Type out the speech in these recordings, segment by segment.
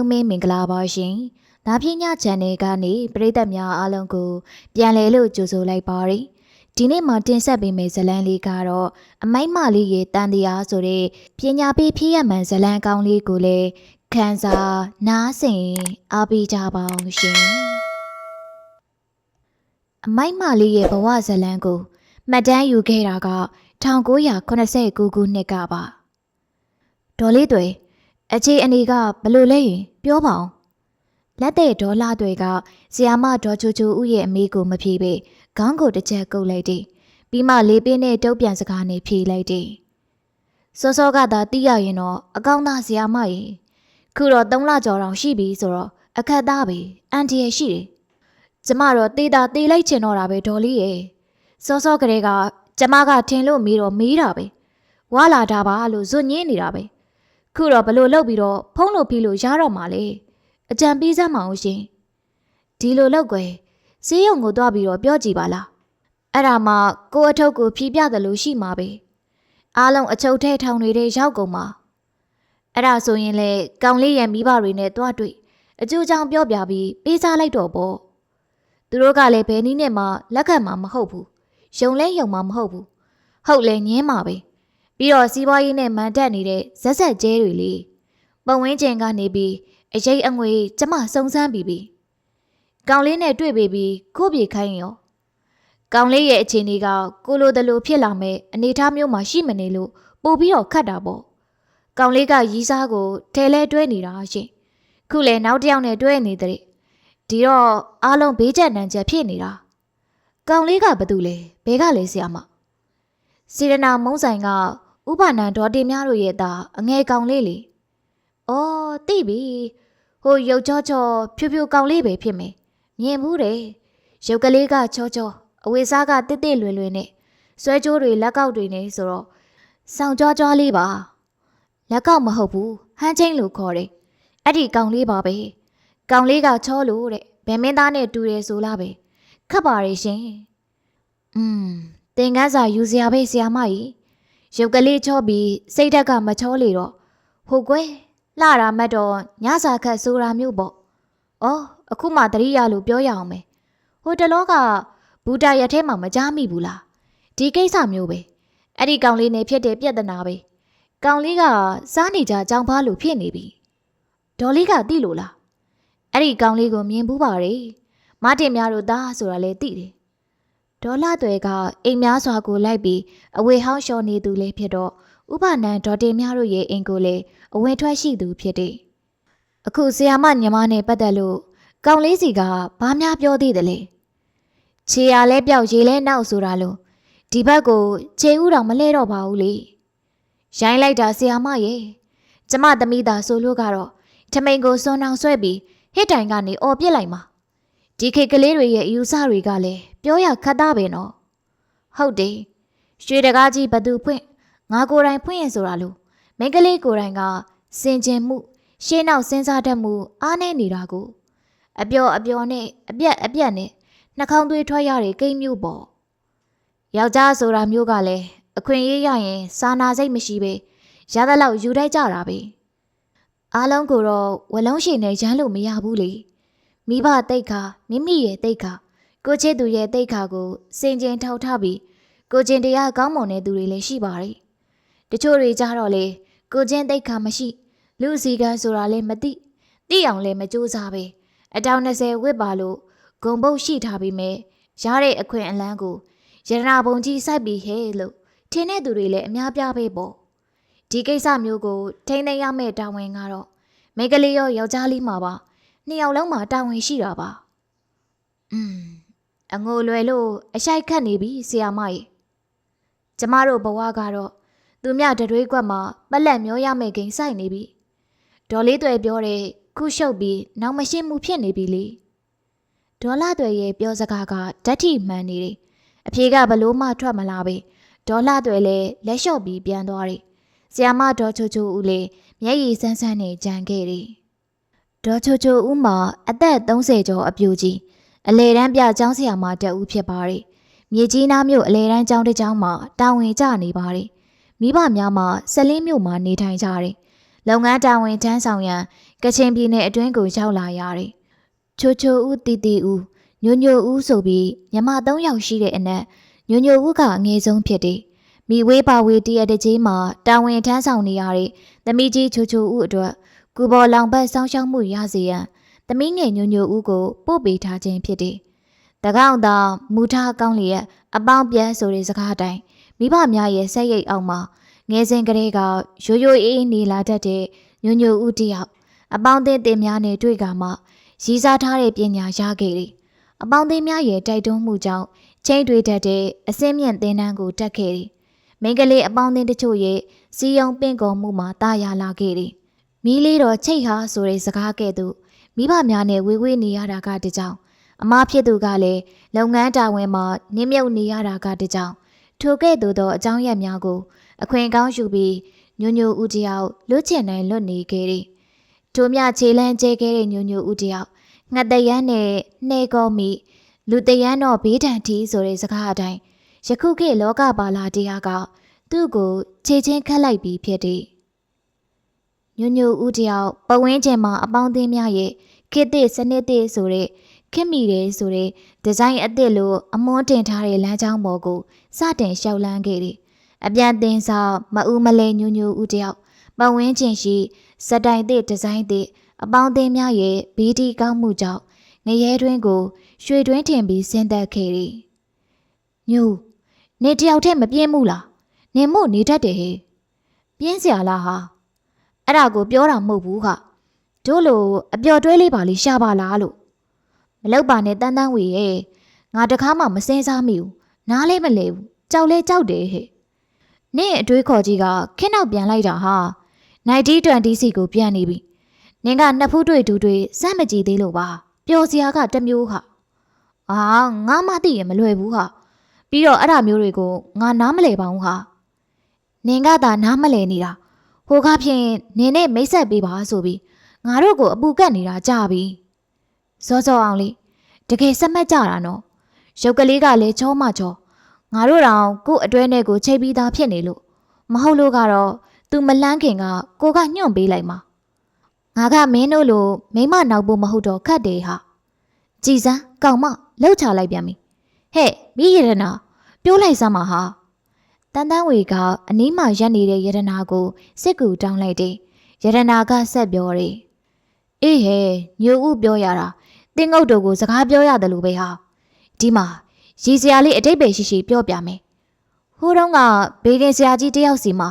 လုံးမင်းမင်္ဂလာပါရှင်။ဒါပြည channel ကနေပရိသတ်များအားလုံးကို ပြန်လည်လို့ကြိုဆိုလိုက်ပါရစေ။ဒီနေ့မှာတင်ဆက်ပေးမယ့်ဇတ်လံလေးကတော့အမိုက်မလေးရဲ့တန်တရားဆိုတဲ့ပညာပေးဖြစ်ရမှန်ဇတ်လံကောင်းလေးကိုလည်းခန်းစားနားဆင်အားပေးကြပါအောင်ရှင်။အမိုက်မလေးရဲ့ဘဝဇတ်လံကိုမှတ်တမ်းယူခဲ့တာက1989ခုနှစ်ကပါ။ဒေါ်လေးတွေ အခြေအနေကဘလို့လဲရင်ပြောပါအောင်လက်တဲ့ဒေါ်လာတွေကဆီယာမဒေါ်ချူချူဦးရဲ့အမေကိုမဖြေပေခေါင်းကိုတစ်ချက်ကုပ်လိုက်တယ်ပြီးမှလေးပင်းနဲ့တုပ်ပြန်စကားနဲ့ဖြေလိုက်တယ်စောစောကသာတီးရရင်တော့အကောင်းသားဆီယာမရေခုတော့၃လကျော်တောင်ရှိပြီဆိုတော့အခက်သားပဲအန်တီရရှိတယ်ကျမတော့တေးတာတေးလိုက်ချင်တော့တာပဲဒေါ်လေးရေစောစောကလေးကကျမကထင်လို့မေးတော့မေးတာပဲဝါလာတာပါလို့ဇွတ်ညင်းနေတာပဲ ခုတော့ဘလို့လောက်ပြီးတော့ဖုံးလို့ပြီးလို့ရတော့မှာလေအကြံပေးစမ်းမအောင်ရှင်ဒီလိုလောက်ွယ်ဈေးရုံကိုတွားပြီးတော့ပြောကြည့်ပါလားအဲ့ဒါမှကိုအထုပ်ကိုဖြီးပြတယ်လို့ရှိမှာပဲအားလုံးအချုပ်ထဲထောင်နေတဲ့ရောက်ကုန်မှာအဲ့ဒါဆိုရင်လေကောင်လေးရဲ့မိဘတွေနဲ့တွားတွေ့အကျိုးချောင်းပြောပြပြီးပေးစားလိုက်တော့ပေါ့သူတို့ကလည်းဘယ်နည်းနဲ့မှလက်ခံမှာမဟုတ်ဘူးယုံလဲယုံမှာမဟုတ်ဘူးဟုတ်လဲညင်းမှာပဲ ပြီးတော့စီးပွားရေးနဲ့မန်တက်နေတဲ့ဇက်ဆက်ကျဲတွေလေပုံဝင်းကျင်ကနေပြီးအရေးအငွေကျမစုံစမ်းပြီးပြီကောင်လေးနဲ့တွေ့ပြီးပြီးကိုပြေခိုင်းရောကောင်လေးရဲ့အခြေအနေကကိုလိုတလိုဖြစ်လာမဲ့အနေအထားမျိုးမှာရှိမနေလို့ပို့ပြီးတော့ခတ်တာပေါ့ကောင်လေးကရီးစားကိုထဲလဲတွဲနေတာရှင်ခုလေနောက်တစ်ယောက်နဲ့တွဲနေတဲ့ဒီတော့အားလုံးဘေးကျက်နံချက်ဖြစ်နေတာကောင်လေးကဘာတူလဲဘဲကလဲဆရာမစေရနာမုံဆိုင်က ဥပနံဒေါ်တင်များတို့ရဲ့သားအငယ်ကောင်လေးလေ။အော်သိပြီ။ဟိုရုပ်ချောချောဖြူဖြူကောင်လေးပဲဖြစ်မယ်။မြင်ဘူးတယ်။ရုပ်ကလေးကချောချောအဝေစားကတစ်တစ်လွယ်လွယ်နဲ့ဆွဲကြိုးတွေလက်ကောက်တွေနဲ့ဆိုတော့စောင်ကြွားကြွားလေးပါ။လက်ကောက်မဟုတ်ဘူးဟန်းချင်းလို့ခေါ်တယ်။အဲ့ဒီကောင်လေးပါပဲ။ကောင်လေးကချောလို့တဲ့ဗမင်းသားနဲ့တူတယ်ဆိုလားပဲ။ခတ်ပါရဲ့ရှင်။อืมသင်္ကန်းစာယူစရာပဲဆရာမကြီး ရုပ်ကလေးချောပြီးစိတ်ဓာတ်ကမချောလေတော့ဟုတ်ကွယ်လှတာမတ်တော့ညစာခတ်ဆိုတာမျိုးပေါ့။အော်အခုမှတရိယာလို့ပြောရအောင်မယ်။ဟိုတလောကဘူတာရက်ထဲမှာမကြားမိဘူးလား။ဒီကိစ္စမျိုးပဲ။အဲ့ဒီကောင်လေးနဲ့ဖြစ်တဲ့ပြဿနာပဲ။ကောင်လေးကစားနေကြကြောင်ဖားလို့ဖြစ်နေပြီ။ဒေါ်လေးကသိလို့လား။အဲ့ဒီကောင်လေးကိုမြင်ဘူးပါလေ။မတင်များတို့သားဆိုတာလည်းသိတယ်။ ဒေါ်လာတွေကအိမ်များစွာကိုလိုက်ပြီးအဝေဟောင်းလျှော်နေသူလေးဖြစ်တော့ဥပနံဒေါ်တင်များတို့ရဲ့အိမ်ကိုလည်းအဝင်ထွက်ရှိသူဖြစ်တယ်။အခုဆီယာမညီမနဲ့ပတ်သက်လို့ကောင်လေးစီကဘာများပြောသေးတယ်လဲ။ခြေရလဲပြောက်ရေလဲနောက်ဆိုတာလို့ဒီဘက်ကိုခြေဥတော်မလဲတော့ပါဘူးလေ။ရိုင်းလိုက်တာဆီယာမရဲ့ကျမသမီးသားဆိုလို့ကတော့ထမိန်ကိုစွန်းအောင်ဆွဲပြီးဟစ်တိုင်ကနေអော်ပြစ်လိုက်မှာဒီခေတ်ကလေးတွေရဲ့အယူဆတွေကလည်း ပြောရခက်သားပဲနော်ဟုတ်တယ်ရွှေတကားကြီးဘသူဖွင့်ငါကိုယ်တိုင်ဖွင့်ရင်ဆိုတာလို့မိန်းကလေးကိုယ်တိုင်ကစင်ကျင်မှု ရှေးနောက်စဉ်းစားတတ်မှုအားနည်းနေတာကိုအပျော်အပျော်နဲ့အပြက်အပြက်နဲ့နှာခေါင်းသွေးထွက်ရတဲ့ကိန်းမျိုးပေါ့ယောက်ျားဆိုတာမျိုးကလည်းအခွင့်အရေးရရင်စာနာစိတ်မရှိပဲရသလောက်ယူတတ်ကြတာပဲအားလုံးကိုတော့ဝလုံးရှိနေရမ်းလို့မရဘူးလေမိဘတိတ်ခါမိမိရဲ့တိတ်ခါ ကိုချစ်သူရဲ့တိတ်ခါကိုစင်ကြင်ထောက်ထားပြီးကိုကျင်တရားကောင်းမွန်တဲ့သူတွေလည်းရှိပါတယ်။တချို့တွေကြတော့လေကိုကျင်တိတ်ခါမရှိ လူစီကံဆိုတာလည်းမသိသိအောင်လည်းမကြိုးစားပဲအတောင်20ဝစ်ပါလို့ဂုံပုတ်ရှိထားပြီးမဲ့ရတဲ့အခွင့်အလန်းကိုရတနာပုံကြီးစိုက်ပြီးဟဲလို့ထင်းတဲ့သူတွေလည်းအများပြားပဲပေါ့ဒီကိစ္စမျိုးကို ထိမ့်သိမ်းရမယ့်တာဝန်ကတော့မိန်းကလေးရောယောက်ျားလေးမှာပါနှစ်ယောက်လုံးမှာတာဝန်ရှိတာပါ။อืม အငိုလွယ်လို့အရှိုက်ခတ်နေပြီဆီယာမကြီး။ကျမတို့ဘဝကတော့သူမြတတွေးကွက်မှာပက်လက်မျောရမယ့်ဂိမ်းဆိုင်နေပြီ။ဒေါ်လေးတွေပြောတဲ့ခုရှုပ်ပြီးနောက်မရှိမှုဖြစ်နေပြီလေ။ဒေါ်လာတွေရဲ့ပြောစကားကဓာတ်ထိမှန်နေတယ်။အဖြေကဘလို့မှထွက်မလာပဲ။ဒေါ်လာတွေလည်းလက်လျှော့ပြီးပြန်သွားတယ်။ဆီယာမဒေါ်ချိုချိုဦးလည်းမျက်ရည်ဆန်းဆန်းနဲ့ကြံခဲ့တယ်။ဒေါ်ချိုချိုဦးမှာအသက်30ကျော်အပြူကြီး အလေတန်းပြကျောင်းဆရာမတက်ဦးဖြစ်ပါတယ်။မြေကြီးနားမြို့အလေတန်းကျောင်းတစ်ကျောင်းမှာတာဝန်ကျနေပါတယ်။မိဘများမှာဆက်လင်းမြို့မှာနေထိုင်ကြတယ်။လုပ်ငန်းတာဝန်ထမ်းဆောင်ရန်ကချင်ပြည်နယ်အတွင်းကိုရောက်လာရတယ်။ချိုချိုဦးတီတီဦးညိုညိုဦးဆိုပြီးမြမ၃ယောက်ရှိတဲ့အနက်ညိုညိုဦးကအငယ်ဆုံးဖြစ်တယ်။မိဝေးပါဝေးတရတကြီးမှာတာဝန်ထမ်းဆောင်နေရတဲ့သမီးကြီးချိုချိုဦးအတွက်ကူဘော်လောင်ဘတ်စောင်းရှောက်မှုရစေရန် သမီးငယ်ညိုညိုဦးကိုပို့ပေးထားခြင်းဖြစ်တယ်။တကောက်သာမူထားကောင်းလျက်အပေါင်းပြဲဆိုတဲ့စကားတိုင်းမိဘများရဲ့ဆက်ရိပ်အောင်မှာငယ်စဉ်ကလေးကရိုးရိုးအေးအေးနေလာတတ်တဲ့ညိုညိုဦးတယောက်အပေါင်းအသင်းတင်များနဲ့တွေ့ကမှရည်စားထားတဲ့ပညာရခဲ့တယ်။အပေါင်းအသင်းများရဲ့တိုက်တွန်းမှုကြောင့်ချိန်တွေတတ်တဲ့အစင်းမြင့်သင်တန်းကိုတက်ခဲ့တယ်။မိန်းကလေးအပေါင်းအသင်းတချို့ရဲ့စီယုံပင့်ကုန်မှုမှာတာယာလာခဲ့တယ်။မီးလေးတော်ချိတ်ဟာဆိုတဲ့စကားကဲ့သို့ မိဘများနဲ့ဝေဝေးနေရတာကတကြောင်အမားဖြစ်သူကလည်းလုပ်ငန်းတာဝန်မှာနင်းမြုပ်နေရတာကတကြောင်ထိုကဲ့သို့သောအကြောင်းရက်များကို အခွင့်ကောင်းယူပြီးညိုညိုဦးတယောက်လွတ်ချင်နိုင်လွတ်နေခဲ့တယ်။ထိုမြခြေလန်းကျဲခဲ့တဲ့ညိုညိုဦးတယောက်ငှက်တရမ်းနဲ့နှဲကောမိလူတရမ်းတော့ဘေးဒဏ်ထီဆိုတဲ့စကားအတိုင်းယခုခေတ်လောကပါလာတရားကသူ့ကိုခြေချင်းခတ်လိုက်ပြီးဖြစ်တယ်။ညိုညိုဦးတယောက်ပဝင်းကျင်မှာအပေါင်းအသင်းများရဲ့ ခေတ်သစ်စနစ်သစ်ဆိုတဲ့ခင်မီတယ်ဆိုတဲ့ဒီဇိုင်းအသစ်လိုအမွှန်းတင်ထားတဲ့လမ်းကြောင်းပေါ်ကိုစတင်လျှောက်လန်းခဲ့တယ်။အပြန်တင်စာမအူးမလဲညိုညိုဦးတယောက်ပဝင်းကျင်ရှိစတိုင်သစ်ဒီဇိုင်းသစ်အပေါင်းအသင်းများရဲ့ဘီဒီကောင်းမှုကြောင့်ငရဲတွင်းကိုရွှေတွင်းတင်ပြီးဆင်းသက်ခဲ့တယ်။ညိုနေတယောက်တည်းမပြင်းဘူးလား။နေမို့နေတတ်တယ်ဟဲ့။ပြင်းစရာလားဟာ။အဲ့ဒါကိုပြောတာမဟုတ်ဘူးခ။ တို့လိုအပျော်တွဲလေးပါလေးရှာပါလားလို့မလောက်ပါနဲ့တန်းတန်းဝေရဲ့ငါတကားမှမစင်းစားမိဘူးနားလဲမလဲဘူးကြောက်လဲကြောက်တယ်ဟဲ့နင့်အတွေးခေါ်ကြီးကခင်းနောက်ပြန်လိုက်တာဟာ9020စီကိုပြန်နေပြီနင်ကနှစ်ဖူးတွေ့တူတွေ့စမ်းမကြည့်သေးလို့ပါပျော်စရာကတစ်မျိုးခအာငါမသိရင်မလွယ်ဘူးဟာပြီးတော့အဲ့ဒါမျိုးတွေကိုငါနားမလဲပါဘူးဟာနင်ကသာနားမလဲနေတာဟိုကဖြင့်နင်နဲ့မိတ်ဆက်ပေးပါဆိုပြီး ငါတို့ကိုအပူကတ်နေတာကြပြီစောစောအောင်လေးတကယ်စက်မှတ်ကြတာနော်ရုပ်ကလေးကလည်းချောမချောငါတို့တောင်ကို့အတွဲနဲ့ကိုချိတ်ပြီးသားဖြစ်နေလို့မဟုတ်လို့ကတော့ तू မလန်းခင်ကကိုကညွန့်ပေးလိုက်မှာငါကမင်းတို့လိုမိမနောက်ဖို့မဟုတ်တော့ခတ်တယ်ဟာကြည်စမ်းကောင်မလှုပ်ချလိုက်ပြန်ပြီဟဲ့မိရတနာပြောလိုက်စမ်းပါဟာတန်တန်းဝေကအနီးမှာရက်နေတဲ့ယရနာကိုစစ်ကူတောင်းလိုက်တယ်ယရနာကဆက်ပြောတယ် အေးဟဲ့ညိုဥပြောရတာတင်းငုတ်တို့ကိုစကားပြောရတယ်လို့ပဲဟာဒီမှာရည်စရာလေးအတိတ်ပဲရှိရှိပြောပြမယ်ဟိုတုန်းကဘေးဒင်ဆရာကြီးတယောက်စီမှာ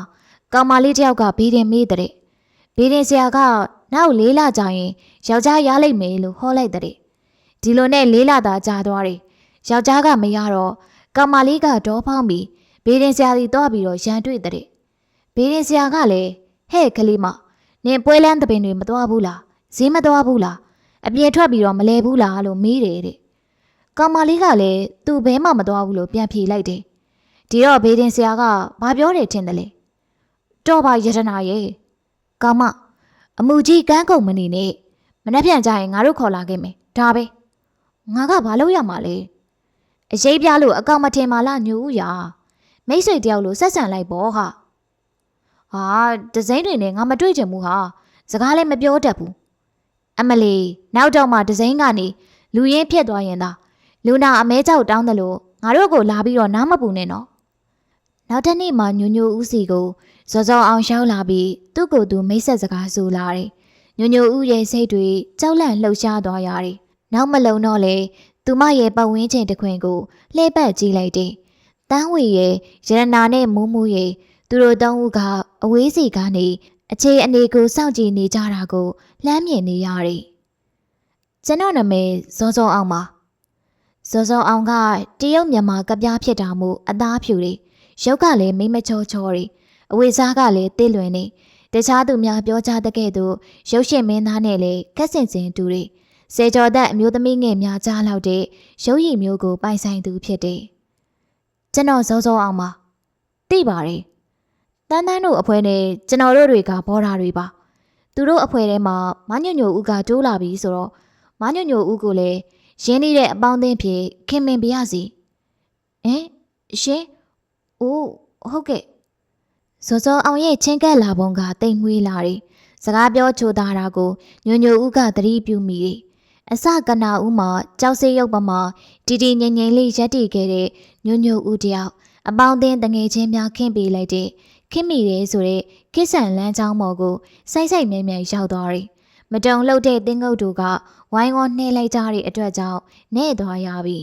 ကောင်မလေးတယောက်ကဘေးဒင်မေးတဲ့ဘေးဒင်ဆရာကနောက်လေးလကြာရင်ယောက်ျားရလိုက်မယ်လို့ဟောလိုက်တဲ့ဒီလိုနဲ့လေးလသာကြာသွားတယ်ယောက်ျားကမရတော့ကောင်မလေးကတော့ဖောင်းပြီးဘေးဒင်ဆရာကြီးတော့ပြီးတော့ရန်တွေ့တဲ့ဘေးဒင်ဆရာကလည်းဟဲ့ကလေးမနင်ပွဲလန်းတပင်တွေမသွားဘူးလား ဈေးမသွားဘူးလားအပြင်ထွက်ပြီးတော့မလဲဘူးလားလို့မေးတယ်တဲ့ကောင်မလေးကလည်းသူ့ဘဲမှမသွားဘူးလို့ပြန်ဖြေလိုက်တယ်ဒီတော့ဘေးတင်ဆရာကဘာပြောတယ်ထင်တယ်လေတော့ပါယတနာရဲ့ကောင်မအမှုကြီးကန်းကုန်မနေနဲ့မနှက်ပြန်ကြရင်ငါတို့ခေါ်လာခဲ့မယ်ဒါပဲငါကဘာလုပ်ရမှာလဲအရေးပြလို့အကောင်မထင်ပါလားညူဦးရမိတ်ဆွေတယောက်လို့ဆက်ဆံလိုက်ပေါ့ဟာဟာဒီဇိုင်းတွေနဲ့ငါမတွေ့ချင်ဘူးဟာစကားလည်းမပြောတတ်ဘူး အမလီနောက်တော့မှဒီဇိုင်းကနေလူရင်းဖြစ်သွားရင်သာလူနာအမဲကြောက်တောင်းတယ်လို့ငါတို့ကိုလာပြီးတော့နားမပူနဲ့နော်နောက်တစ်နေ့မှညိုညိုဦးစီကိုဇော်ဇော်အောင်ရှောက်လာပြီးသူ့ကိုယ်သူမိတ်ဆက်စကားဆိုလာတယ်ညိုညိုဦးရဲ့စိတ်တွေကြောက်လန့်လှုပ်ရှားသွားရတယ်နောက်မလုံတော့လေသူမရဲ့ပတ်ဝန်းကျင်တစ်ခွင်ကိုလှည့်ပတ်ကြည့်လိုက်တယ်တန်းဝေရဲ့ရတနာနဲ့မူးမူးရဲ့သူတို့သုံးဦးကအဝေးစီကနေ အခြေအနေကိုစောင့်ကြည့်နေကြတာကိုလှမ်းမြင်နေရတယ်။ကျွန်တော်နာမည်ဇော်ဇော်အောင်ပါ။ဇော်ဇော်အောင်ကတရုတ်မြန်မာကပြားဖြစ်တာမို့အသားဖြူတွေရုပ်ကလည်းမိမချောချောတွေအဝိစားကလည်းတည်လွင်နေတခြားသူများပြောကြတဲ့ကဲ့သို့ရုပ်ရှင်မင်းသားနဲ့လည်းကက်ဆင်စင်တူတွေစေကျော်သက်အမျိုးသမီးငယ်များကြားလောက်တဲ့ရုပ်ရည်မျိုးကိုပိုင်ဆိုင်သူဖြစ်တယ်။ကျွန်တော်ဇော်ဇော်အောင်ပါ။သိပါတယ် တန်းတန်းတို့အဖွဲနဲ့ကျွန်တော်တို့တွေကဘောဓာတွေပါသူတို့အဖွဲထဲမှာမညွညိုဦးကတိုးလာပြီဆိုတော့မညွညိုဦးကိုလည်းရင်းနှီးတဲ့အပေါင်းအသင်းဖြစ်ခင်မင်ပြရစီဟင်ရှင်အိုးဟုတ်ကဲ့ဇော်ဇော်အောင်ရဲ့ချင်းကက်လာပုံကတိမ်မွေးလာတယ်စကားပြောချိုသားတာကိုညိုညိုဦးကသတိပြုမိတယ်အစကနာဦးမှာကြောက်စိတ်ရုပ်ပမာတီတီငိမ့်ငိမ့်လေးရက်တည်ခဲ့တဲ့ညိုညိုဦးတယောက်အပေါင်းအသင်းတငယ်ချင်းများခင့်ပေးလိုက်တဲ့ ခင်မိတယ်ဆိုတဲ့ကိဆန်လန်းချောင်းမော်ကိုစိုက်စိုက်မြဲမြဲရောက်သွားတယ်မတုံလှုပ်တဲ့တင်းငုတ်တို့ကဝိုင်းဝန်းနှဲလိုက်ကြတဲ့အတွက်ကြောင့်နဲ့သွားရပြီ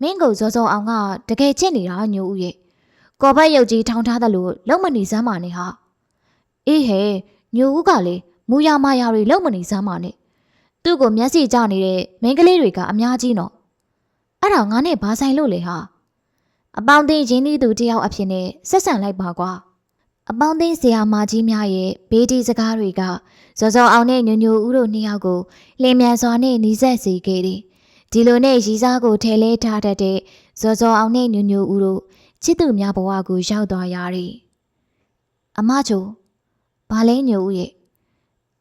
မင်းကိုစောစောအောင်ကတကယ်ချစ်နေတာညိုဦးရဲ့ကော်ဘတ်ရုပ်ကြီးထောင်းထားတယ်လို့လုံမနေစမ်းပါနဲ့ဟာအေးဟဲ့ညိုဦးကလေမူရမာယာတွေလုံမနေစမ်းပါနဲ့သူ့ကိုမျက်စိကျနေတဲ့မိန်းကလေးတွေကအများကြီးနော်အဲ့ဒါငါနဲ့ဘာဆိုင်လို့လဲဟာ အပေါင်းသိရင်းနှီးသူတယောက်အဖြစ်နဲ့ဆက်ဆံလိုက်ပါကွာအပေါင်းသိဆရာမကြီးများရဲ့ဘေးဒီစကားတွေကဇော်ဇော်အောင်နဲ့ညိုညိုဦးတို့နှစ်ယောက်ကိုလင်းမြန်စွာနဲ့နှီးဆက်စေခဲ့တယ်ဒီလိုနဲ့ရီစားကိုထဲလဲထားတတ်တဲ့ဇော်ဇော်အောင်နဲ့ညိုညိုဦးတို့ချစ်သူများဘဝကိုရောက်သွားရတယ်အမချိုဘာလဲညိုဦးရဲ့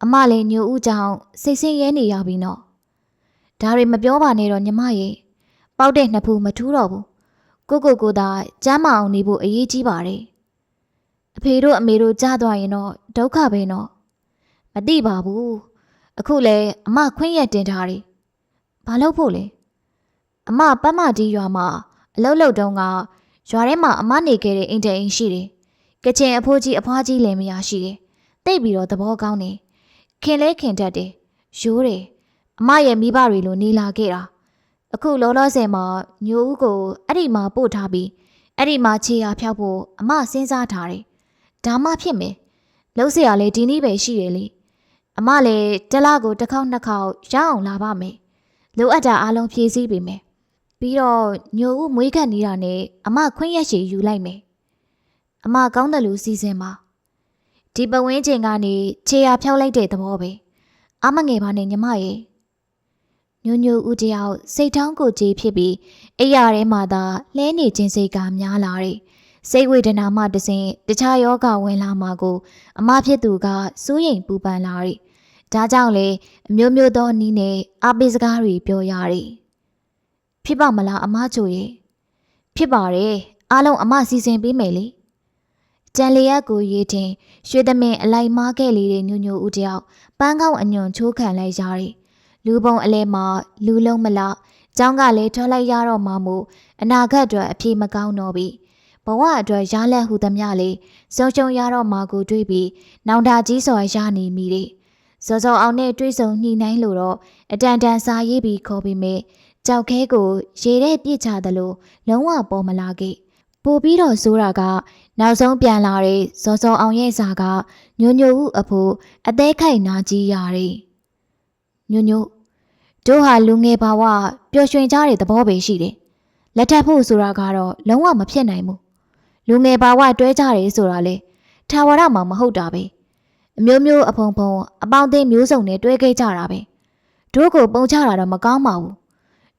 အမလည်းညိုဦးကြောင့်စိတ်ဆင်းရဲနေရပြီနော်ဒါတွေမပြောပါနဲ့တော့ညီမရဲ့ပေါက်တဲ့နှစ်ဖူးမထူးတော့ဘူး ကိုကိုကိုသာကျမ်းမအောင်နေဖို့အရေးကြီးပါတယ်အဖေတို့အမေတို့ကြားသွားရင်တော့ဒုက္ခပဲနော်မသိပါဘူးအခုလဲအမခွင့်ရက်တင်ထားတယ်ဘာလို့ဖို့လဲအမပတ်မတီးရွာမှာအလုတ်လုတ်တုန်းကရွာထဲမှာအမနေခဲ့တဲ့အိမ်တအိမ်ရှိတယ်ကချင်အဖိုးကြီးအဖွားကြီးလည်းမရရှိတယ်တိတ်ပြီးတော့သဘောကောင်းတယ်ခင်လဲခင်တတ်တယ်ရိုးတယ်အမရဲ့မိဘတွေလိုနေလာခဲ့တာ အခုလောလောဆယ်မှာညိုဦးကိုအဲ့ဒီမှာပို့ထားပြီးအဲ့ဒီမှာခြေရာဖျောက်ဖို့အမစဉ်းစားထားတယ်။ဒါမှဖြစ်မယ်။လုံးစရာလေဒီနေ့ပဲရှိတယ်လေ။အမလည်းတလားကိုတစ်ခေါက်နှစ်ခေါက်ရအောင်လာပါမယ်။လိုအပ်တာအလုံးဖြည့်ဆည်းပေးမယ်။ပြီးတော့ညိုဦးမွေးခတ်နေတာနဲ့အမခွင့်ရရှိယူလိုက်မယ်။အမကောင်းတယ်လို့စီစဉ်ပါ။ဒီပဝင်းချိန်ကနေခြေရာဖျောက်လိုက်တဲ့သဘောပဲ။အမငယ်ပါနဲ့ညီမရဲ့။ ညိုညိုဦးတယောက်စိတ်ထောင်းကိုကြေးဖြစ်ပြီးအိယာထဲမှာသာလဲနေခြင်းစိတ်ကများလာတယ်စိတ်ဝေဒနာမှတစဉ်တခြားယောဂဝင်လာမှာကို အမဖြစ်သူကစိုးရိမ်ပူပန်လာတယ်ဒါကြောင့်လေအမျိုးမျိုးသောနီးနဲ့အပိစကားတွေပြောရတယ်ဖြစ်ပါမလားအမချိုရဲ့ဖြစ်ပါတယ်အားလုံးအမစီစဉ်ပေးမယ်လေကြံလျက်ကိုရေးတင်ရွှေသမင်အလိုက်မားခဲ့လေတဲ့ညိုညိုဦးတယောက်ပန်းကောင်းအညွန်ချိုးခံလိုက်ရတယ် လူပုံအလဲမှာလူလုံးမလားကျောင်းကလည်းထွက်လိုက်ရတော့မှမို့အနာဂတ်အတွက်အပြေမကောင်းတော့ပြီဘဝအတွက်ရလက်ဟုသမျှလေးစုံချုံရတော့မှကိုတွေးပြီးနောင်တကြီးစွာရနေမိတယ်စောစောအောင်နဲ့တွေးဆုံညှိနှိုင်းလို့တော့အတန်တန်စာရေးပြီးခေါ်ပြီးမေကြောက်ခဲကိုရေထဲပြစ်ချသလိုလုံးဝပေါ်မလာခဲ့ပို့ပြီးတော့ဆိုတာကနောက်ဆုံးပြန်လာတဲ့ဇော်ဇော်အောင်ရဲ့စာကညိုညိုဦးအဖိုးအသေးခိုက်နာကြီးရတယ်ညိုညို တို့ဟာလူငယ်ဘဝပျော်ရွှင်ကြတဲ့သဘောပဲရှိတယ်လက်ထပ်ဖို့ဆိုတာကတော့လုံးဝမဖြစ်နိုင်ဘူးလူငယ်ဘဝတွဲကြတယ်ဆိုတာလေထာဝရမှာမဟုတ်တာပဲအမျိုးမျိုးအဖုံဖုံအပေါင်းအသင်းမျိုးစုံနဲ့တွဲခဲ့ကြတာပဲတို့ကိုပုံချတာတော့မကောင်းပါဘူး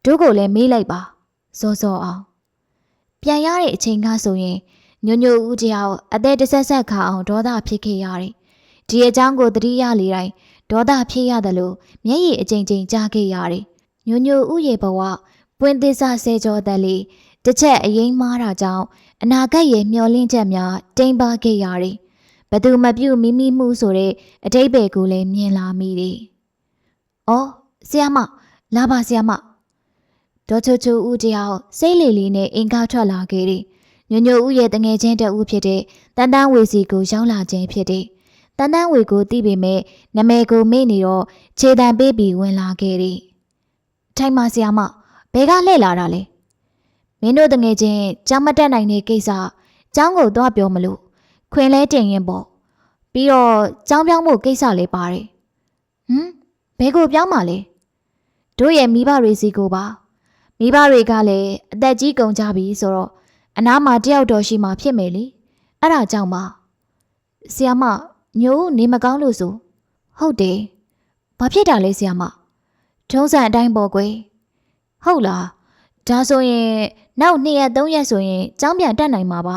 တို့ကိုလည်းမေးလိုက်ပါစောစောအောင်ပြန်ရတဲ့အချိန်ကဆိုရင်ညိုညိုဦးတယောက်အသက်တဆက်ဆက်ခါအောင်ဒေါသဖြစ်ခဲ့ရတယ်ဒီအကြောင်းကိုသတိရလေတိုင်း ဒေါသဖြစ်ရတယ်လို့မျက်ရည်အကြိမ်ကြိမ်ကြားခဲ့ရတယ်ညိုညိုဦးရဲ့ဘဝပွင့်သစ္စာဆဲကြောသက်လေးတစ်ချက်အရင်မားတာကြောင့်အနာဂတ်ရဲ့မျောလင့်ချက်များတိမ်ပါခဲ့ရတယ်ဘသူမပြုတ်မိမိမှုဆိုတဲ့အတိတ်ပဲကိုလည်းမြင်လာမိတယ်။အော်ဆီယမလာပါဆီယမဒေါ်ချူချူဦးတယောက်စိတ်လီလီနဲ့အင်ကားထွက်လာခဲ့တယ်။ညိုညိုဦးရဲ့တငယ်ချင်းတဦးဖြစ်တဲ့တန်တန်းဝေစီကိုရောက်လာခြင်းဖြစ်တယ်။ တန်တန်းဝေကိုသိပေမဲ့နမဲကိုမေ့နေတော့ခြေတံပေးပြီးဝင်လာခဲ့တယ်။ထိုင်ပါဆီယမဘဲကလှည့်လာတာလဲ။မင်းတို့တငယ်ချင်းကြောင်းမတက်နိုင်တဲ့ကိစ္စကျောင်းကိုသွားပြောမလို့ခွင်လဲတင်ရင်ပေါ့ပြီးတော့ကြောင်းပြောင်းမှုကိစ္စလေးပါတယ်ဟမ်ဘဲကိုပြောင်းပါလဲတို့ရဲ့မိဘတွေစီကိုပါမိဘတွေကလည်းအသက်ကြီးကုန်ကြပြီဆိုတော့အနားမှာတယောက်တော်ရှိမှဖြစ်မယ်လေအဲ့ဒါကြောင့်ပါဆီယမ ညို့နေမကောင်းလို့ဆိုဟုတ်တယ်ဘာဖြစ်တာလဲဆီယမထုံးစံအတိုင်းပေါ့ကွယ်ဟုတ်လားဒါဆိုရင်နောက်2ရက်3ရက်ဆိုရင်ကျောင်းပြန်တက်နိုင်မှာပါ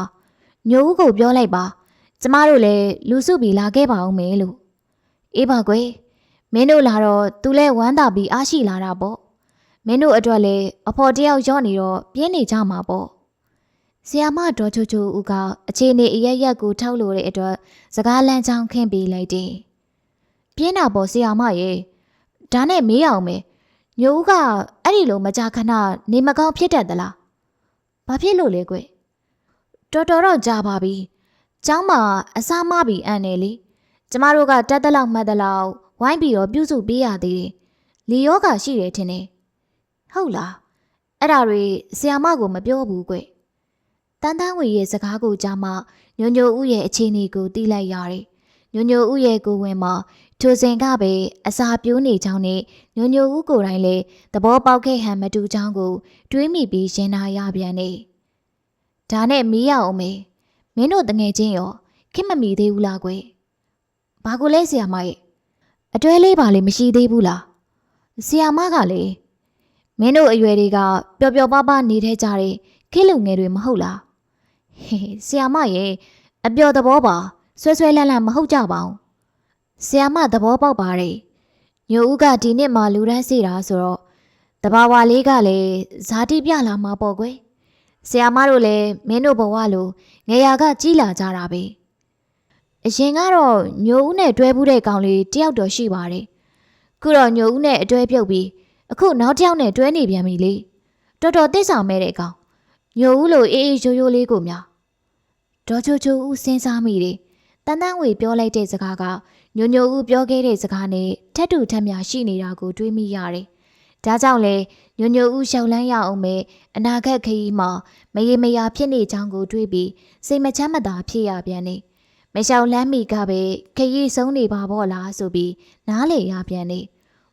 ညို့ကိုပြောလိုက်ပါကျမတို့လည်းလူစုပြီးလာခဲ့ပါအောင်မယ်လို့အေးပါကွယ်မင်းတို့လာတော့သူလဲဝမ်းသာပြီးအားရှိလာတာပေါ့မင်းတို့အတွက်လည်းအဖော်တယောက်ရော့နေတော့ပြင်းနေကြမှာပေါ့ ဆရာမဒေါ်ချိုချိုဦးကအခြေအနေအရရက်ကိုထောက်လို့တဲ့အတွက်စကားလမ်းကြောင်းခင့်ပေးလိုက်တယ်။ပြင်းတာပေါ်ဆရာမရေဒါနဲ့မေးအောင်မယ်ညိုဦးကအဲ့ဒီလိုမကြခဏနေမကောင်းဖြစ်တတ်သလား။ဘာဖြစ်လို့လဲကွ။တော်တော်တော့ကြာပါပြီ။ကျောင်းမှာအစားမပြီးအံ့နေလေ။ကျမတို့ကတက်တက်လောက်မှတ်တလောက်ဝိုင်းပြီးတော့ပြုစုပေးရသေးတယ်။လေယောဂရှိတယ်ထင်တယ်။ဟုတ်လား။အဲ့ဒါတွေဆရာမကိုမပြောဘူးကွ။ တန်းတန်းဝေရဲ့စကားကိုကြားမှညိုညိုဦးရဲ့အခြေအနေကိုသိလိုက်ရတယ်ညိုညိုဦးရဲ့ကိုယ်ဝင်မှာထိုစဉ်ကပဲအစာပြိုးနေချောင်းနဲ့ညိုညိုဦးကိုယ်တိုင်လည်းသဘောပေါက်ခဲ့ဟန်မတူချောင်းကို တွေးမိပြီးရင်နာရပြန်နေဒါနဲ့မီးရအောင်မေမင်းတို့တငယ်ချင်းရောခင်မမီသေးဘူးလားကွယ်ဘာကိုလဲဆရာမရဲ့အတွဲလေးပါလေမရှိသေးဘူးလားဆရာမကလေမင်းတို့အရွယ်တွေကပျော်ပျော်ပါးပါးနေတဲ့ကြတဲ့ခေလူငယ်တွေမဟုတ်လား ဟေးဆရာမရဲ့အပျော်သဘောပါဆွဲဆွဲလန်းလန်းမဟုတ်ကြပါဘူးဆရာမသဘောပေါက်ပါတယ်ညိုဦးကဒီနှစ်မှလူတန်းစီတာဆိုတော့တဘာဝလေးကလည်းဇာတိပြလာမှာပေါ့ကွယ်ဆရာမတို့လည်းမင်းတို့ဘဝလိုငယ်ရာကကြီးလာကြတာပဲအရင်ကတော့ညိုဦးနဲ့တွဲဘူးတဲ့ကောင်လေးတယောက်တော့ရှိပါတယ်ခုတော့ညိုဦးနဲ့အတွဲပြုတ်ပြီးအခုနောက်တစ်ယောက်နဲ့တွဲနေပြန်ပြီလေတော်တော်သိဆောင်မဲ့တဲ့ကောင် ညိုဦးလိုအေးအေးရိုးရိုးလေးကိုများဒေါ်ချိုချိုဦးစဉ်းစားမိတယ်တန်တန်းဝေပြောလိုက်တဲ့စကားကညိုညိုဦးပြောခဲ့တဲ့စကားနဲ့ထက်တူထက်မြရှိနေတာကိုတွေးမိရတယ်ဒါကြောင့်လေညိုညိုဦးရှောက်လန်းရအောင်ပဲအနာဂတ်ခရီးမှာမရေမရာဖြစ်နေချောင်းကိုတွေးပြီးစိတ်မချမ်းမသာဖြစ်ရပြန်နေမရှောက်လန်းမိကပဲခရီးဆုံးနေပါပေါ့လားဆိုပြီးနားလေရပြန်နေ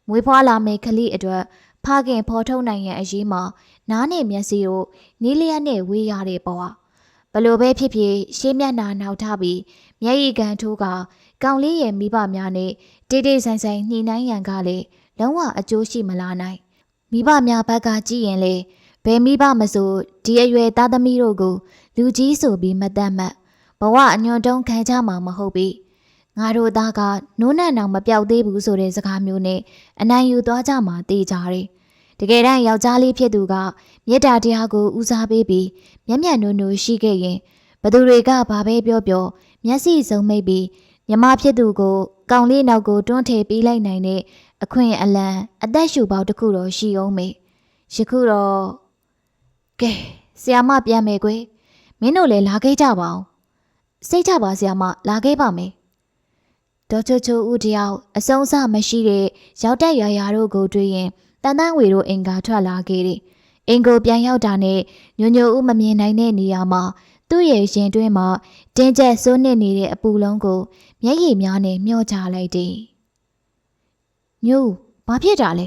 မွေးဖွားလာမယ့်ကလေးအတွက်ဖခင်ဖော်ထုတ်နိုင်ရန်အရေးမှာ နားနဲ့မျက်စိတို့နီးလျက်နဲ့ဝေးရတဲ့ဘဝဘလို့ပဲဖြစ်ဖြစ်ရှေးမျက်နှာနောက်ထားပြီးမျက်ရည်ကန်ထိုးကကောင်လေးရဲ့မိဘများနဲ့တိတိဆိုင်ဆိုင်နှိနှိုင်းရန်ကလည်းလုံးဝအကျိုးရှိမလာနိုင်မိဘများဘက်ကကြည့်ရင်လေဘယ်မိဘမဆိုဒီအရွယ်သားသမီးတို့ကိုလူကြီးဆိုပြီးမတတ်မှတ်ဘဝအညွန်တုံးခံကြမှာမဟုတ်ပြီငါတို့သားကနိုးနံ့အောင်မပြောက်သေးဘူးဆိုတဲ့စကားမျိုးနဲ့အနိုင်ယူသွားကြမှာတေးကြတယ် တကယ်တမ်းယောက်ျားလေးဖြစ်သူကမေတ္တာတရားကိုဦးစားပေးပြီးမျက်မျက်နှိုးနှိုးရှိခဲ့ရင်ဘသူတွေကဘာပဲပြောပြောမျက်စိစုံမိတ်ပြီးမြမဖြစ်သူကိုကောင်လေးနောက်ကိုတွန်းထည့်ပေးလိုက်နိုင်တဲ့အခွင့်အလံအသက်ရှူပေါက်တစ်ခုတော့ရှိအောင်မေယခုတော့ကဲဆီယာမပြန်မယ်ကွယ်မင်းတို့လည်းလာခဲ့ကြပါအောင်စိတ်ချပါဆီယာမလာခဲ့ပါမယ်ဒေါ်ချိုချိုဦးတယောက်အစုံစမရှိတဲ့ရောက်တက်ရရတို့ကိုတွေ့ရင် တန်တန်းဝေတို့အင်ကာထွက်လာခဲ့တယ်အင်ကိုပြန်ရောက်တာနဲ့ညိုညိုဦးမမြင်နိုင်တဲ့နေရာမှာသူ့ရဲ့ရင်တွင်းမှာတင်းကျပ်စိုးနစ်နေတဲ့အပူလုံးကိုမျက်ရည်များနဲ့မျောချလိုက်တယ်။ညိုဘာဖြစ်တာလဲ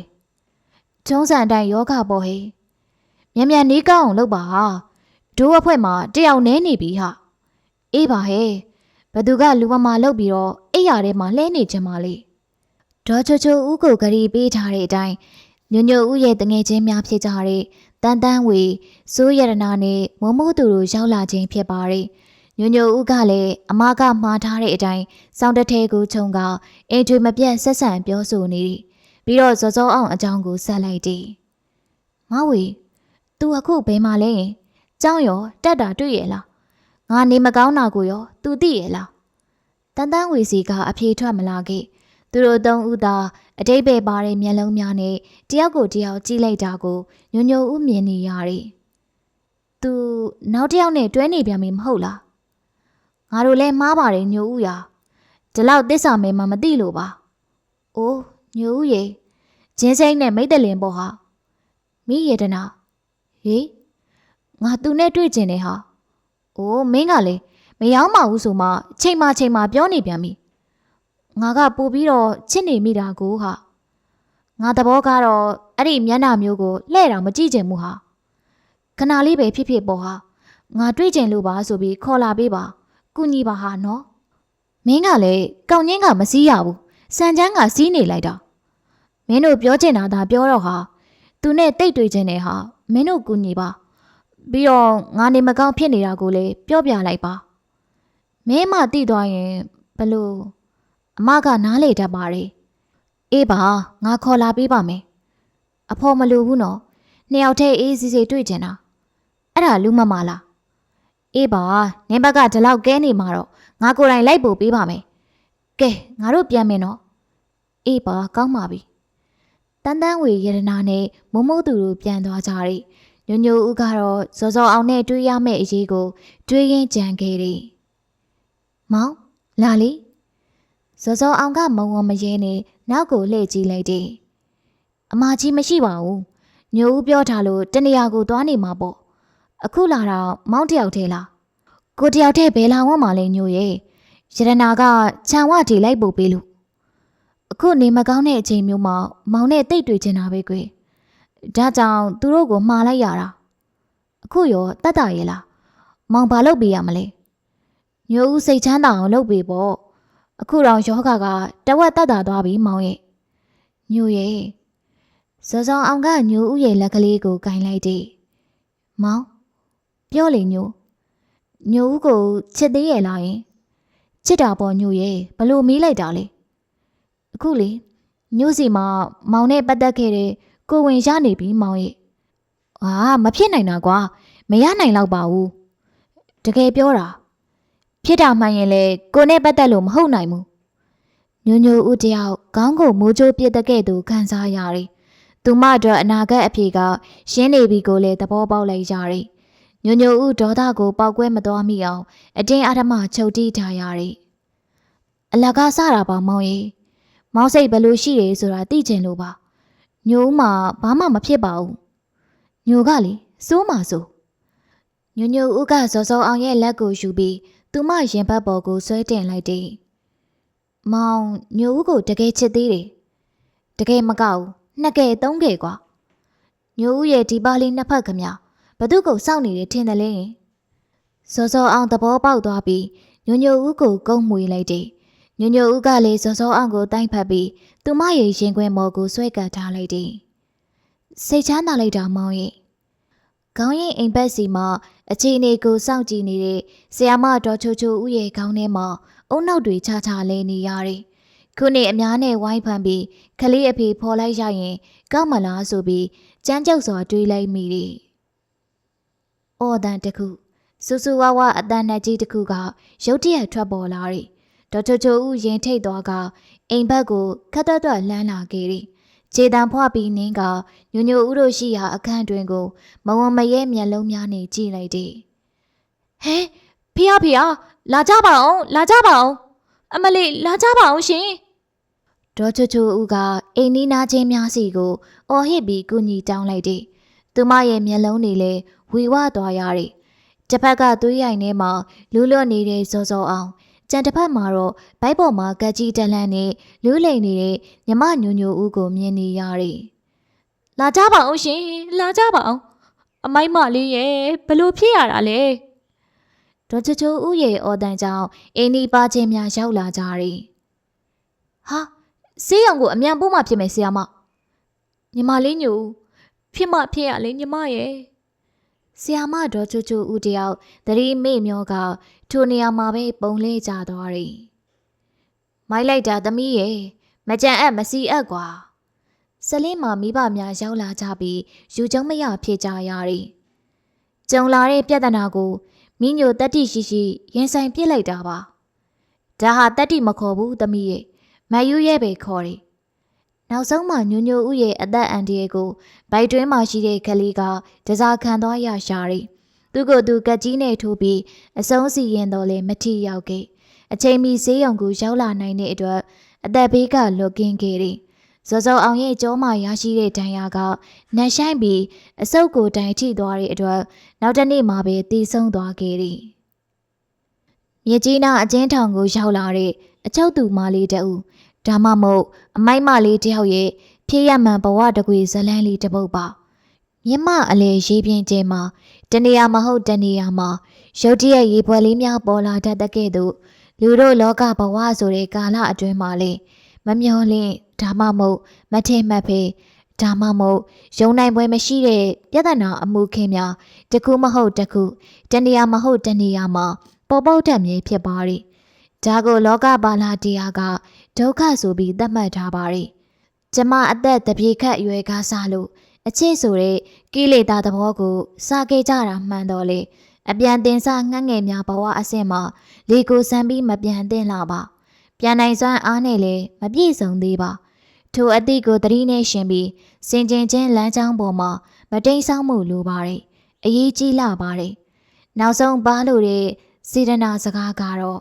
။ကျုံးစံတိုင်းယောဂပေါ်ဟေး။မြန်မြန်နေကောင်းအောင်လုပ်ပါဟာ။ဒိုးအဖွဲမှာတယောက်နဲနေပြီဟာ။အေးပါဟဲ့။ဘသူကလူမမာလုတ်ပြီးတော့အိယာထဲမှာလှဲနေချင်ပါလေ။ဒေါ်ချိုချိုဦးကိုဂရီပေးထားတဲ့အတိုင်း ညိုညိုဦးရဲ့တငယ်ချင်းများဖြစ်ကြတဲ့တန်တန်းဝေစိုးရတနာနဲ့မုံမိုးသူတို့ရောက်လာခြင်းဖြစ်ပါတယ်။ညိုညိုဦးကလည်းအမကမှားထားတဲ့အတိုင်းစောင်းတထဲကိုခြုံကအင်ထွေမပြတ်ဆက်ဆံပြောဆိုနေတယ်။ပြီးတော့စောစောအောင်အကြောင်းကိုဆက်လိုက်တယ်။ငါဝေ तू အခုဘယ်မှာလဲ။ကျောင်းရောတက်တာတွေ့ရဲ့လား။ငါနေမကောင်းတာကိုရော तू သိရဲ့လား။တန်တန်းဝေစီကအဖြေထွက်မလာခဲ့။ သူတို့သုံးဦးသာအတိတ်ပဲပါတဲ့မျက်လုံးများနဲ့တယောက်ကိုတယောက်ကြည့်လိုက်တာကိုညိုညိုဦးမြင်နေရတယ်။ "तू နောက်တစ်ယောက်နဲ့တွဲနေပြန်ပြီမဟုတ်လား။ငါတို့လည်းမှားပါတယ်ညိုဦးရာ။ဒီလောက်တစ္ဆာမဲမှမသိလို့ပါ။အိုးညိုဦးရေဂျင်းစိမ့်နဲ့မိတ်တလင်ပေါ့ဟာ။မိရတနာဟေးငါသူနဲ့တွေ့ကျင်နေဟာ။အိုးမင်းကလေမရောက်မှဘူးဆိုမှချိန်မှချိန်မှပြောနေပြန်ပြီ။ ငါကပို့ပြီးတော့ချစ်နေမိတာကိုဟာငါသဘောကတော့အဲ့ဒီမျက်နှာမျိုးကိုလှဲ့တာမကြည့်ချင်ဘူးဟာခဏလေးပဲဖြစ်ဖြစ်ပေါ့ဟာငါတွေ့ချင်လို့ပါဆိုပြီးခေါ်လာပေးပါကုညီပါဟာနော်မင်းကလည်းကောင်းငင်းကမစည်းရဘူးစံချမ်းကစီးနေလိုက်တာမင်းတို့ပြောချင်တာသာပြောတော့ဟာသူနဲ့တိတ်တွေ့ချင်တယ်ဟာမင်းတို့ကုညီပါပြီးတော့ငါနေမကောင်းဖြစ်နေတာကိုလည်းပြောပြလိုက်ပါမင်းမတိသွားရင်ဘလို့ အမကနားလေတတ်ပါတယ်အေးပါငါခေါ်လာပေးပါမယ်အဖော်မလိုဘူးနော်နှစ်ယောက်တည်းအေးစီစီတွေ့ကျင်တာအဲ့ဒါလူမမလားအေးပါနင်းဘက်ကဒီလောက်ကဲနေမှာတော့ငါကိုယ်တိုင်လိုက်ပို့ပေးပါမယ်ကဲငါတို့ပြန်မယ်နော်အေးပါကောင်းပါပြီတန်းတန်းဝေရတနာနဲ့မုံမိုးသူတို့ပြန်သွားကြတယ်ညိုညိုဦးကတော့စောစောအောင်နဲ့တွေးရမယ့်အရေးကို တွေးရင်းကြံခဲ့တယ်မောင်လာလေ စောစောအောင်ကမုံဝမရဲနဲ့နောက်ကိုလှည့်ကြည့်လိုက်တယ်အမကြီးမရှိပါဘူးညိုဦးပြောထားလို့တနေရာကိုသွားနေမှာပေါ့အခုလာတော့မောင်တယောက်ထဲလားကိုတယောက်ထဲဘယ်လာဝန်းမှလဲညိုရဲ့ရတနာကခြံဝတီလိုက်ပို့ပေးလို့အခုနေမကောင်းတဲ့အချိန်မျိုးမှာမောင်နဲ့တိတ်တွေ့ချင်တာပဲကွယ်ဒါကြောင့်သူတို့ကိုမှားလိုက်ရတာအခုရောတတ်တာရဲ့လားမောင်ဘာလုပ်ပေးရမလဲညိုဦးစိတ်ချမ်းသာအောင်လုပ်ပေးပေါ့ အခုတော့ယောဂကတဝက်တတ်တာသွားပြီမောင်ရဲ့ညိုရဲ့စောစောအောင်ကညိုဦးရဲ့လက်ကလေးကိုကင်လိုက်တယ်မောင်ပြောလေညိုညိုဦးကိုချစ်သေးရဲ့လားယင်ချစ်တာပေါ့ညိုရဲ့ဘလို့မီးလိုက်တာလဲအခုလေညိုစီမှာမောင်နဲ့ပတ်သက်ခဲ့တဲ့ကိုဝင်ရနေပြီမောင်ရဲ့အာမဖြစ်နိုင်တာကွာမရနိုင်တော့ပါဘူးတကယ်ပြောတာ ဖြစ်တာမှန်ရင်လေကိုနဲ့ပတ်သက်လို့မဟုတ်နိုင်ဘူးညိုညိုဦးတယောက်ခေါင်းကိုမိုးကြိုးပစ်တဲ့ကဲ့သို့ခံစားရတယ်သူမအတွက်အနာဂတ်အဖြေကရှင်းနေပြီကိုလည်းသဘောပေါက်လိုက်ရတယ်ညိုညိုဦးဒေါသကိုပောက်ကွဲမသွားမိအောင်အတင်းအဓမ္မချုပ်တီးထားရတယ်အလကားစတာပါမောင်ကြီးမောင်စိတ်ဘယ်လိုရှိတယ်ဆိုတာသိချင်လို့ပါညိုဦးမှာဘာမှမဖြစ်ပါဘူးညိုကလေစိုးမှဆိုညိုညိုဦးကစောစောအောင်ရဲ့လက်ကိုယူပြီး သူမရင်ဘတ်ပေါ်ကိုဆွဲတင်လိုက်တယ်မောင်ညိုဦးကိုတကယ်ချစ်သေးတယ်တကယ်မကောက်ဘူးနှစ်ကဲသုံးကဲကွာညိုဦးရဲ့ဒီပါလေးနှစ်ဖက်ခမဘသူကိုစောင့်နေတယ်ထင်တယ်လေစောစောအောင်သဘောပေါက်သွားပြီးညိုညိုဦးကိုကုန်းမွေလိုက်တယ်ညိုညိုဦးကလည်းစောစောအောင်ကိုတိုင်းဖက်ပြီးသူမရဲ့ရင်ခွင်မော်ကိုဆွဲကပ်ထားလိုက်တယ်စိတ်ချမ်းသာလိုက်တာမောင်ရဲ့ ခေါင်းရင်အိမ်ဘက်စီမှာအချိန်လေးကိုစောင့်ကြည့်နေတဲ့ဆရာမတော်ချိုချိုဦးရဲ့ခေါင်းထဲမှာအုံနောက်တွေချချလဲနေရတယ်ခုနှစ်အများနဲ့ဝိုင်းဖန်ပြီးခလေးအဖေဖော်လိုက်ရရင်ကောက်မလားဆိုပြီးကြမ်းကြောက်စွာတွေးလိုက်မိတယ်။အော်တန်တခုစူစူဝါဝါအတန်နဲ့ကြီးတခုကရုတ်တရက်ထွက်ပေါ်လာတယ်။ဒေါ်ချိုချိုဦးရင်ထိတ်သွားကအိမ်ဘက်ကိုခတ်တွတ်တွတ်လှမ်းလာခဲ့တယ်။ ခြေတံဖွားပြီးနင်းကညိုညိုဦးတို့ရှိရာအခန်းတွင်ကို မဝံမရဲမျက်လုံးများနဲ့ကြည့်လိုက်တယ်။ဟဲဖះဖះလာကြပါအောင်လာကြပါအောင်အမလေးလာကြပါအောင်ရှင်ဒေါ်ချူချူဦးကအိမ်နီးနားချင်းများစီကိုအော်ဟစ်ပြီးကူညီတောင်းလိုက်တယ်။သူမရဲ့မျက်လုံးတွေလည်းဝေဝသွားရတယ်။တစ်ဖက်ကသွေးရိုင်ထဲမှာလူးလွတ်နေတဲ့စောစောအောင် ကြံတစ်ဖက်မှာတော့ဘိုက်ပေါ်မှာကက်ကြီးတလန်းနဲ့လူးလိန်နေတဲ့မြမညိုညိုဦးကိုမြင်နေရတယ်။လာကြပါအောင်ရှင်လာကြပါအောင်အမိုက်မလေးရဲ့ဘလို့ဖြစ်ရတာလဲ။ဒေါ်ချူချူဦးရဲ့အော်တန်ကြောင့်အင်းဒီပါချင်းများရောက်လာကြတယ်။ဟာဆေးရုံကိုအမြန်ပို့မှဖြစ်မယ်ဆရာမညီမလေးညူဖြစ်မှဖြစ်ရလေညီမရဲ့ ဆရာမဒေါ်ချူချူဦးတယောက်သတိမေ့မျောကထိုနေရာမှာပဲပုံလဲကြသွားတယ်မိုက်လိုက်တာသမီးရဲ့မကြံအပ်မစီအပ်ကွာဆလင်းမှာမိဘများရောက်လာကြပြီးယူကျုံမရဖြစ်ကြရတယ်ကြုံလာတဲ့ပြဿနာကိုမိညိုတက်တိရှိရှိရင်ဆိုင်ပြစ်လိုက်တာပါဒါဟာတက်တိမခေါ်ဘူးသမီးရဲ့မယူရဲ့ပဲခေါ်တယ်။ နောက်ဆုံးမှညိုညိုဦးရဲ့အသက်အန္တရာယ်ကိုဗိုက်တွင်းမှာရှိတဲ့ကလေးကတစားခံသွားရရှာတယ်။သူကိုယ်သူကက်ကြီးနဲ့ထိုးပြီးအဆုံးစီရင်တော့လေမထီရောက်ခဲ့။အချိန်မီဈေးရုံကိုရောက်လာနိုင်တဲ့အတွက်အသက်ဘေးကလွတ်ကင်းခဲ့တယ်။ဇော်ဇော်အောင်ရဲ့ကြောမှရရှိတဲ့ဒဏ်ရာကနှက်ဆိုင်ပြီးအဆုပ်ကိုတိုင်ထိသွားတဲ့အတွက်နောက်တစ်နေ့မှပဲတည်ဆုံသွားခဲ့တယ်။မြကြီးနာအကျဉ်းထောင်ကိုရောက်လာတဲ့အချုပ်သူမလေးတအူ ဒါမှမဟုတ်အမိုက်မလေးတယောက်ရဲ့ဖြစ်ရမှန်ဘဝတကွေဇလန်းလေးတစ်ပုဒ်ပါမြမအလေရေးပြင်းကျဲမှာတနေရာမဟုတ်တနေရာမှာရုတ်တရက်ရေပွဲလေးများပေါ်လာတတ်တဲ့ကဲ့သို့လူတို့လောကဘဝဆိုတဲ့ကာလအတွင်းမှာလေမမျောလင့်ဒါမှမဟုတ်မထင်မှတ်ဖေးဒါမှမဟုတ်ယုံနိုင်ပွဲမရှိတဲ့ပြဿနာအမှုခင်းများတခုမဟုတ်တခုတနေရာမဟုတ်တနေရာမှာပေါ်ပေါက်တတ်မြဲဖြစ်ပါ रे ဒါကိုလောကပါလာတရားက ဒုက္ခဆိုပြီးသတ်မှတ်ထားပါတယ်။ကျမအသက်တပြေခတ်အရွယ်ကားစားလို့အချစ်ဆိုတဲ့ကိလေသာသဘောကိုစားခဲ့ကြတာမှန်တော့လေအပြန်တင်စားငှက်ငယ်များဘဝအဆင့်မှာလေကိုစမ်းပြီးမပြန်တင်လာပါပြန်နိုင်စွမ်းအားနဲ့လည်းမပြည့်စုံသေးပါထိုအသည့်ကိုသတိနဲ့ရှင်ပြီးစင်ကျင်ချင်းလမ်းကြောင်းပေါ်မှာမတိမ်ဆောက်မှုလိုပါတယ်အရေးကြီးလာပါတယ်နောက်ဆုံးပါလို့တဲ့စေတနာစကားကတော့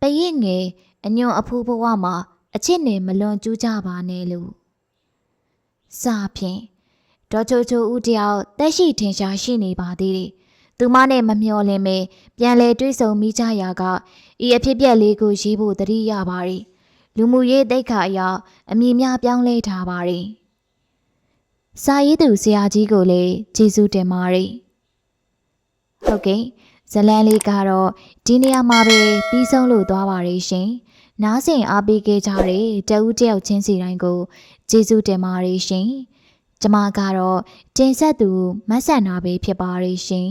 ပရင်ငယ် အညွန့်အဖိုးဘဝမှာအချစ်နဲ့မလွန်ကျူးကြပါနဲ့လို့စာဖြင့်ဒေါ်ချိုချိုဦးတယောက်တက်ရှိထင်ရှားရှိနေပါသေးတယ်သူမနဲ့မမျော်လင့်ပဲပြန်လဲတွေးဆုံမိကြရာကဤအဖြစ်ပြက်လေးကိုရေးဖို့တတိရပါတယ်လူမှုရေးတိတ်ခါအရအမည်များပြောင်းလဲထားပါတယ်စာရေးသူဆရာကြီးကိုလည်းကျေးဇူးတင်ပါတယ်ဟုတ်ကဲ့ဇလန်းလေးကတော့ဒီနေရာမှာပဲပြီးဆုံးလို့သွားပါရရှင် နားဆင်အားပေးခဲ့ကြတဲ့တဦးတယောက်ချင်းစီတိုင်းကိုကျေးဇူးတင်ပါတယ်ရှင်ကျမကတော့တင်ဆက်သူမဆန်နာပဲဖြစ်ပါရရှင်